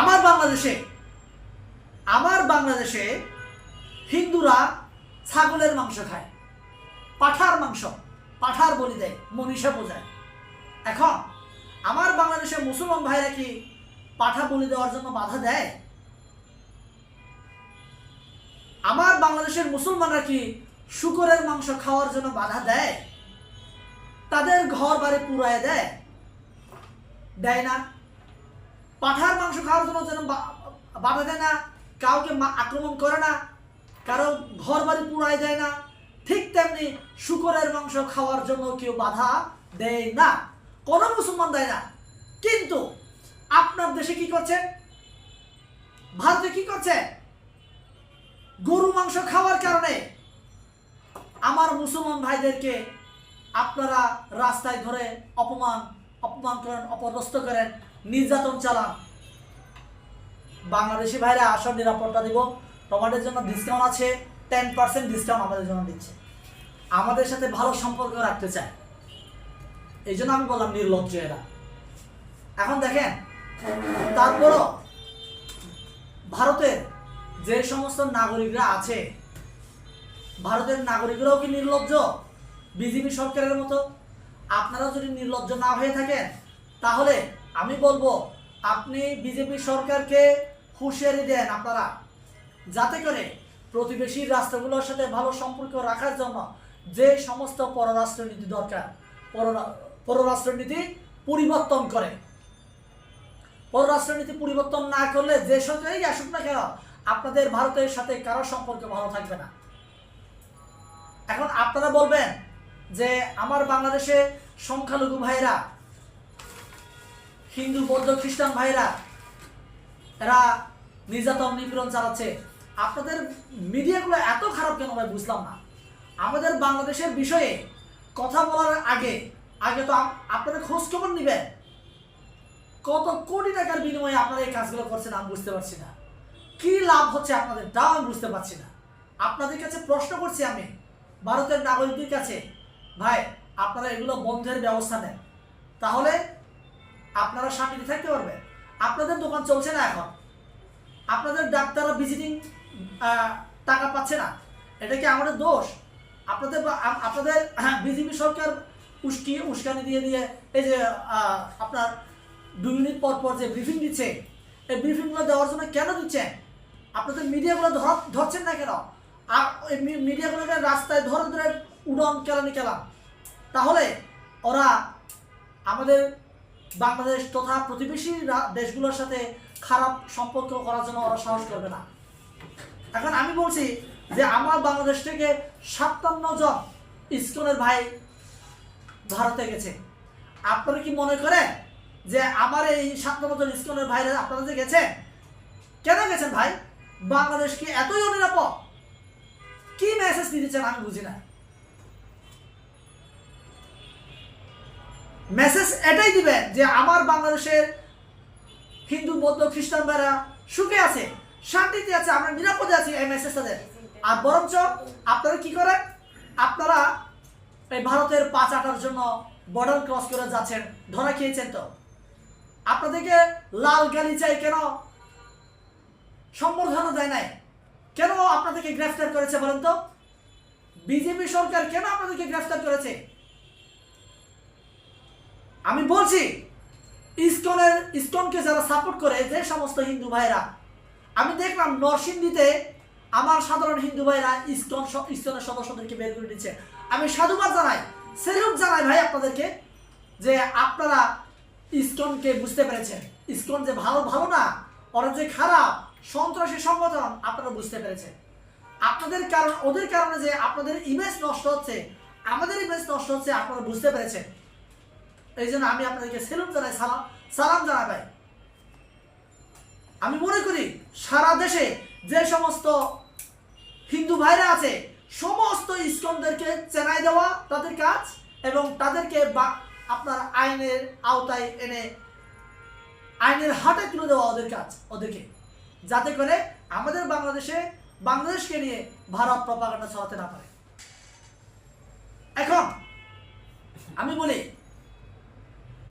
আমার বাংলাদেশে আমার বাংলাদেশে হিন্দুরা ছাগলের মাংস খায়, পাঠার মাংস, পাঠার বলি দেয়, মনীষা বোঝায়। এখন আমার বাংলাদেশে মুসলমান ভাইরা কি পাঠা বলি দেওয়ার জন্য বাধা দেয়? আমার বাংলাদেশের মুসলমানরা কি শুকরের মাংস খাওয়ার জন্য বাধা দেয়? তাদের ঘর বাড়ি পুরায় দেয়? দেয় না। পাঠার মাংস খাওয়ার জন্য যেন বাধা দেয় না, কাউকে আক্রমণ করে না, কারও ঘর বাড়ি পুরাই যায় না, ঠিক তেমনি শুকরের মাংস খাওয়ার জন্য কেউ বাধা দেয় না, কোনো মুসলমান দেয় না। কিন্তু আপনার দেশে কি করছে? ভারতে কি করছে? গরু মাংস খাওয়ার কারণে আমার মুসলমান ভাইদেরকে আপনারা রাস্তায় ধরে অপমান অপমান করেন, অপদস্থ করেন। নির্যাতন চালান। বাংলাদেশি ভাইরা আসার নিরাপত্তা দিব। টমাটোর জন্য ডিসকাউন্ট আছে টেন পার্সেন্ট ডিসকাউন্ট আমাদের জন্য দিচ্ছে। আমাদের সাথে ভালো সম্পর্ক রাখতে চায়। এই জন্য আমি বললাম নির্লজ্জ এরা। এখন দেখেন, তারপরও ভারতের যে সমস্ত নাগরিকরা আছে, ভারতের নাগরিকরাও কি নির্লজ্জ? বিজেপি সরকারের মতো। আপনারা যদি নির্লজ্জ না হয়ে থাকেন, তাহলে আমি বলব, আপনি বিজেপি সরকারকে হুঁশিয়ারি দেন আপনারা, যাতে করে প্রতিবেশী রাষ্ট্রগুলোর সাথে ভালো সম্পর্ক রাখার জন্য যে সমস্ত পররাষ্ট্রনীতি দরকার পররা- পররাষ্ট্রনীতি পরিবর্তন করে। পররাষ্ট্রনীতি পরিবর্তন না করলে যে সরকারই আসুক না কেন, আপনাদের ভারতের সাথে কারও সম্পর্ক ভালো থাকবে না। এখন আপনারা বলবেন যে, আমার বাংলাদেশে সংখ্যালঘু ভাইরা হিন্দু, বৌদ্ধ, খ্রিস্টান ভাইরা এরা নির্যাতন, নিপীড়ন চালাচ্ছে। আপনাদের মিডিয়াগুলো এত খারাপ কেন ভাই, বুঝলাম না। আমাদের বাংলাদেশের বিষয়ে কথা বলার আগে আগে তো আপ- আপনারা খোঁজ খবর নেবেন। কত কোটি টাকার বিনিময়ে আপনারা এই কাজগুলো করছেন, আমি বুঝতে পারছি না। কি লাভ হচ্ছে আপনাদের তাও আমি বুঝতে পারছি না। আপনাদের কাছে প্রশ্ন করছি আমি, ভারতের নাগরিকদের কাছে, ভাই, আপনারা এগুলো বন্ধের ব্যবস্থা নেন। তাহলে আপনারা শান্তিতে থাকতে পারবেন। আপনাদের দোকান চলছে না এখন। আপনাদের ডাক্তাররা ভিজিটিং টাকা পাচ্ছে না। এটা কি আমাদের দোষ? আপনাদের আপনাদের বিজেপি সরকার উস্কি, উস্কানি দিয়ে দিয়ে এই যে আপনার দুই মিনিট পর পর যে ব্রিফিং দিচ্ছে, এই ব্রিফিংগুলো দেওয়ার জন্য কেন দিচ্ছেন আপনাদের মিডিয়াগুলো ধর, ধরছেন না কেন? আর মিডিয়াগুলোকে রাস্তায় ধরে ধরে উড়ন কেলানি কেলাম। তাহলে ওরা আমাদের বাংলাদেশ তথা প্রতিবেশী দেশগুলোর সাথে খারাপ সম্পর্ক করার জন্য ওরা সাহস করবে না। এখন আমি বলছি যে আমার বাংলাদেশ থেকে সাতান্ন জন ইস্কনের ভাই ভারতে গেছে। আপনারা কি মনে করেন যে আমার এই সাতান্ন জন ইস্কনের ভাইরা আপনারা যে গেছেন? কেন গেছেন ভাই? বাংলাদেশ কি এতই অনিরাপদ? কি মেসেজ দিতেছেন আমি বুঝি না। মেসেজ এটাই দিবেন যে আমার বাংলাদেশের হিন্দু, বৌদ্ধ, খ্রিস্টান ভাইরা সুখে আছে, শান্তিতে আছে, আমরা নিরাপদে আছি এই মেসেজটা দেন আর বরঞ্চ আপনারা কি করেন? আপনারা এই ভারতের পাঁচ আটার জন্য বর্ডার ক্রস করে যাচ্ছেন, ধরা খেয়েছেন তো। আপনাদেরকে লাল গালি চাই কেন? সম্বর্ধনা দেয় নাই। কেন আপনাদেরকে গ্রেফতার করেছে বলেন তো? বিজেপি সরকার কেন আপনাদেরকে গ্রেফতার করেছে? আমি বলছি, ইসকনের, ইসকনকে যারা সাপোর্ট করে যে সমস্ত হিন্দু ভাইরা আমি দেখলাম নরসিংদীতে আমার সাধারণ হিন্দু ভাইরা ইসকন ইসকনের সদস্যদেরকে বের করে দিচ্ছে। আমি সাধুবাদ জানাই, সেলুট জানাই ভাই আপনাদেরকে যে আপনারা ইসকনকে বুঝতে পেরেছেন। ইসকন যে ভালো ভালো না, ওরা যে খারাপ, সন্ত্রাসী সংগঠন, আপনারা বুঝতে পেরেছেন। আপনাদের কারণ, ওদের কারণে যে আপনাদের ইমেজ নষ্ট হচ্ছে, আমাদের ইমেজ নষ্ট হচ্ছে, আপনারা বুঝতে পেরেছেন। এই জন্য আমি আপনাদেরকে সেলুট জানাই, সালাম সালাম জানাই ভাই। আমি মনে করি সারা দেশে যে সমস্ত হিন্দু ভাইরা আছে, সমস্ত ইস্কনদেরকে চেনাই দেওয়া তাদের কাজ এবং তাদেরকে বা আপনার আইনের আওতায় এনে আইনের হাতে তুলে দেওয়া ওদের কাজ, ওদেরকে। যাতে করে আমাদের বাংলাদেশে বাংলাদেশকে নিয়ে ভারত প্রপাগান্ডা ছড়াতে না পারে। এখন আমি বলি